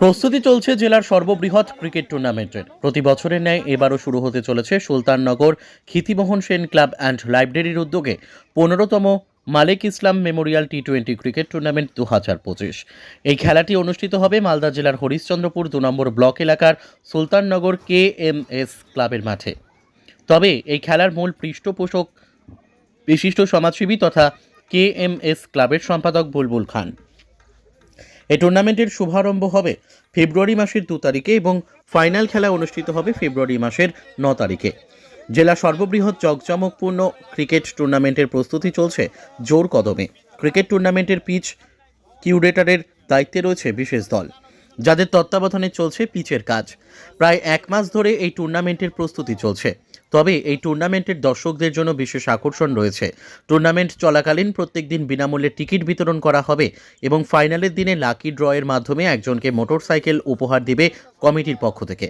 প্রস্তুতি চলছে জেলার সর্ববৃহৎ ক্রিকেট টুর্নামেন্টের। প্রতি বছরের ন্যায় এবারও শুরু হতে চলেছে সুলতাননগর খিতিমোহন সেন ক্লাব অ্যান্ড লাইব্রেরির উদ্যোগে পনেরোতম Malik Islam memorial T twenty cricket tournament দু হাজার পঁচিশ। এই খেলাটি অনুষ্ঠিত হবে মালদা জেলার হরিশ্চন্দ্রপুর দু নম্বর ব্লক এলাকার সুলতাননগর কে এম এস ক্লাবের মাঠে। তবে এই খেলার মূল পৃষ্ঠপোষক বিশিষ্ট সমাজসেবী তথা কে এম এস ক্লাবের সম্পাদক বুলবুল খান। এই টুর্নামেন্টের শুভারম্ভ হবে ফেব্রুয়ারি মাসের দু তারিখে এবং ফাইনাল খেলা অনুষ্ঠিত হবে ফেব্রুয়ারি মাসের ন তারিখে। জেলা সর্ববৃহৎ জকজমকপূর্ণ ক্রিকেট টুর্নামেন্টের প্রস্তুতি চলছে জোর কদমে। ক্রিকেট টুর্নামেন্টের পিচ কিউরেটরের দায়িত্বে রয়েছে বিশেষ দল, যাদের তত্ত্বাবধানে চলছে পিচের কাজ। প্রায় এক মাস ধরে এই টুর্নামেন্টের প্রস্তুতি চলছে। তবে এই টুর্নামেন্টের দর্শকদের জন্য বিশেষ আকর্ষণ রয়েছে। টুর্নামেন্ট চলাকালীন প্রত্যেক দিন বিনামূল্যে টিকিট বিতরণ করা হবে এবং ফাইনালের দিনে লাকি ড্রয়ের মাধ্যমে একজনকে মোটরসাইকেল উপহার দিবে কমিটির পক্ষ থেকে।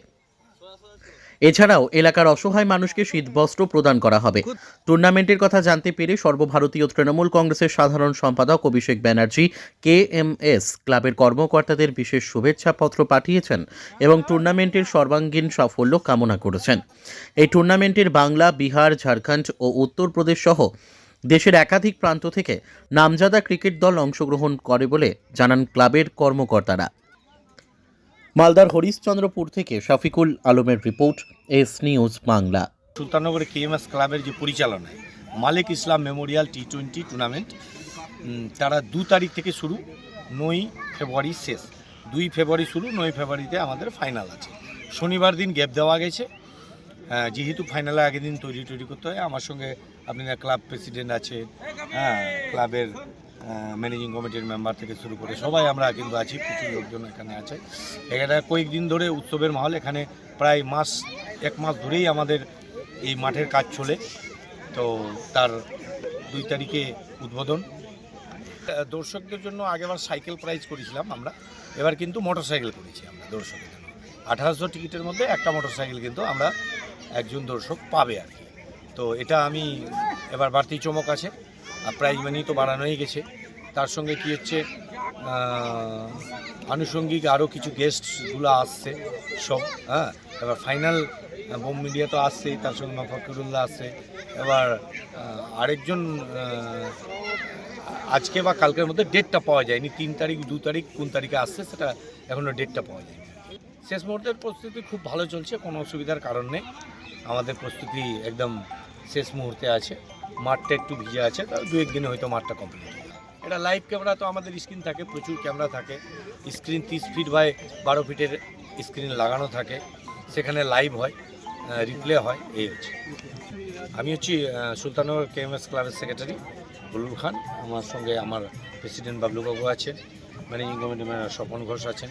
এছাড়াও এলাকার অসহায় মানুষকে শীতবস্ত্র প্রদান করা হবে। টুর্নামেন্টের কথা জানতে পেরে সর্বভারতীয় তৃণমূল কংগ্রেসের সাধারণ সম্পাদক Abhishek Banerjee K M S ক্লাবের কর্মকর্তাদের বিশেষ শুভেচ্ছা পত্র পাঠিয়েছেন এবং টুর্নামেন্টের সর্বাঙ্গীন সাফল্য কামনা করেছেন। এই টুর্নামেন্টের বাংলা, বিহার, ঝাড়খণ্ড ও উত্তরপ্রদেশ সহ দেশের একাধিক প্রান্ত থেকে নামজাদা ক্রিকেট দল অংশগ্রহণ করে বলে জানান ক্লাবের কর্মকর্তারা। মালদার হরিশ্চন্দ্রপুর থেকে শফিকুল আলমের রিপোর্ট এস নিউজ বাংলা। সুলতাননগরে কেএমএস ক্লাবের যে পরিচালনায় Malik Islam memorial T twenty tournament তারা দু তারিখ থেকে শুরু নয় ফেব্রুয়ারি শেষ। দুই ফেব্রুয়ারি শুরু নয় ফেব্রুয়ারিতে আমাদের ফাইনাল আছে। শনিবার দিন গ্যাপ দেওয়া গেছে। আহ, যেহেতু ফাইনালে আগের দিন তৈরি তৈরি করতে হয় আমার সঙ্গে আপনার ক্লাব প্রেসিডেন্ট আছে হ্যাঁ ক্লাবের ম্যানেজিং কমিটির মেম্বার থেকে শুরু করে সবাই আমরা কিন্তু আছি প্রচুর লোকজন এখানে আছে। এখানে কয়েকদিন ধরে উৎসবের মহল, এখানে প্রায় মাস, এক মাস ধরেই আমাদের এই মাঠের কাজ চলে। তো তার দুই তারিখে উদ্বোধন। দর্শকদের জন্য আগেবার সাইকেল প্রাইজ করেছিলাম আমরা, এবার কিন্তু মোটর সাইকেল করেছি আমরা দর্শকদের জন্য। আঠারোশো টিকিটের মধ্যে একটা মোটর সাইকেল কিন্তু আমরা একজন দর্শক পাবে আর কি। তো এটা আমি এবার বাড়তি চমক আছে। আর প্রাইজ মানি তো বাড়ানোই গেছে। তার সঙ্গে কি হচ্ছে আনুষঙ্গিক আরও কিছু গেস্টগুলো আসছে, সব হ্যাঁ? এবার ফাইনাল বোম মিডিয়া তো আসছেই, তার সঙ্গে মফাকুরুল্লাহ আসছে। এবার আরেকজন আজকে বা কালকের মধ্যে ডেটটা পাওয়া যায়নি। তিন তারিখ, দু তারিখ, কোন তারিখে আসছে সেটা এখনও ডেটটা পাওয়া যায়নি। শেষ মুহূর্তের প্রস্তুতি খুব ভালো চলছে, কোনো অসুবিধার কারণ নেই। আমাদের প্রস্তুতি একদম শেষ মুহূর্তে আছে। মাঠটা একটু ভিজে আছে তাও দু একদিনে হয়তো মাঠটা কমপ্লিট এটা লাইভ ক্যামেরা তো আমাদের স্ক্রিন থাকে, প্রচুর ক্যামেরা থাকে। স্ক্রিন তিরিশ ফিট বাই বারো ফিটের স্ক্রিন লাগানো থাকে। সেখানে লাইভ হয় রিপ্লে হয়, এই হচ্ছে। আমি হচ্ছি সুলতানগর কেএমএস ক্লাবের সেক্রেটারি বুলুল খান। আমার সঙ্গে আমার প্রেসিডেন্ট বাবলু বাবু আছেন managing committee manager Swapan Ghosh আছেন।